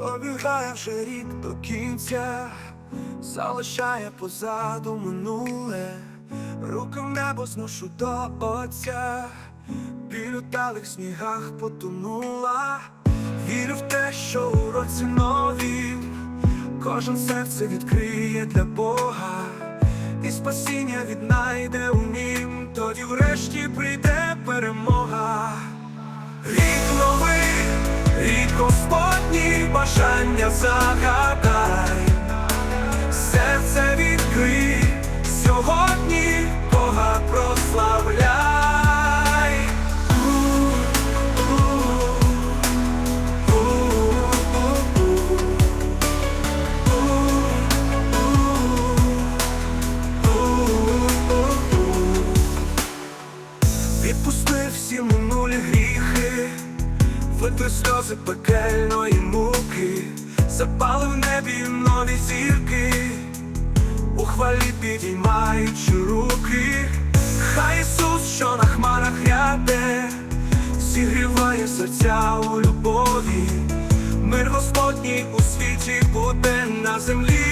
Добігає вже рік до кінця, залишає позаду минуле, руки в небо зношу до отця, біль у талих снігах потонула, вірю в те, що у році новім Кожен серце відкриє для Бога, і спасіння віднайде у нім, тоді врешті прийде перемога. Бажання загадай, витри сльози пекельної муки, запали в небі нові зірки, у хвалі підіймаючи руки, хай Ісус, що на хмарах ряде, зігріває серця у любові, мир Господній у світі буде на землі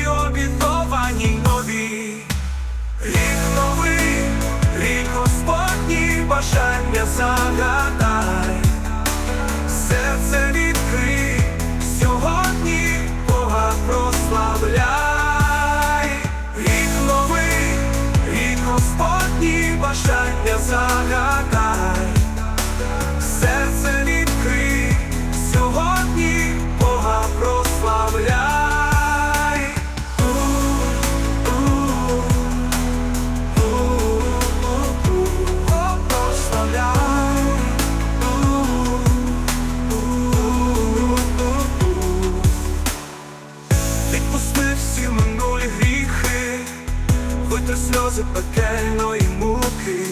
витри сльози пекельної муки,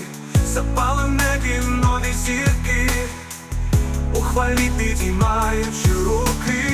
запали в небі нові зірки, у хвалі підіймаючи руки,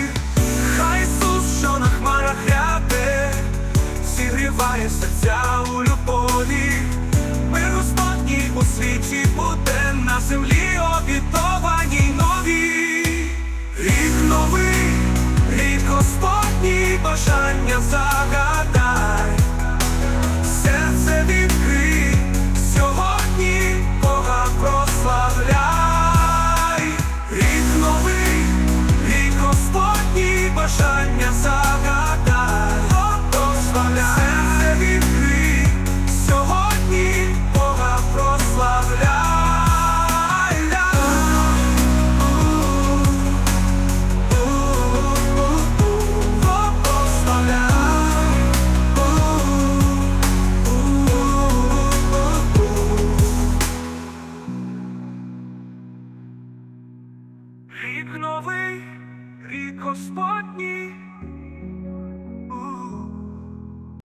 Господній,